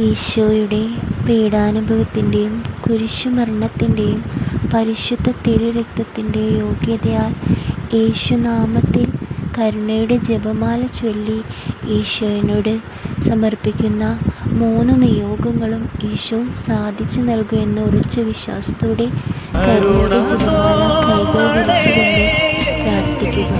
ഈശോയുടെ പീഡാനുഭവത്തിന്റെയും കുരിശുമരണത്തിന്റെയും പരിശുദ്ധ തിരുരക്തത്തിന്റെ യോഗ്യതയാൽ യേശുനാമത്തിൽ കരുണയുടെ ജപമാല ചൊല്ലി ഈശോയോട് സമർപ്പിക്കുന്ന മൂന്ന് നിയോഗങ്ങളും ഈശോ സാധിച്ചു നൽകുമെന്ന ഉറച്ച വിശ്വാസത്തോടെ കരുണയുടെ ജപമാല പ്രാർത്ഥിക്കുക.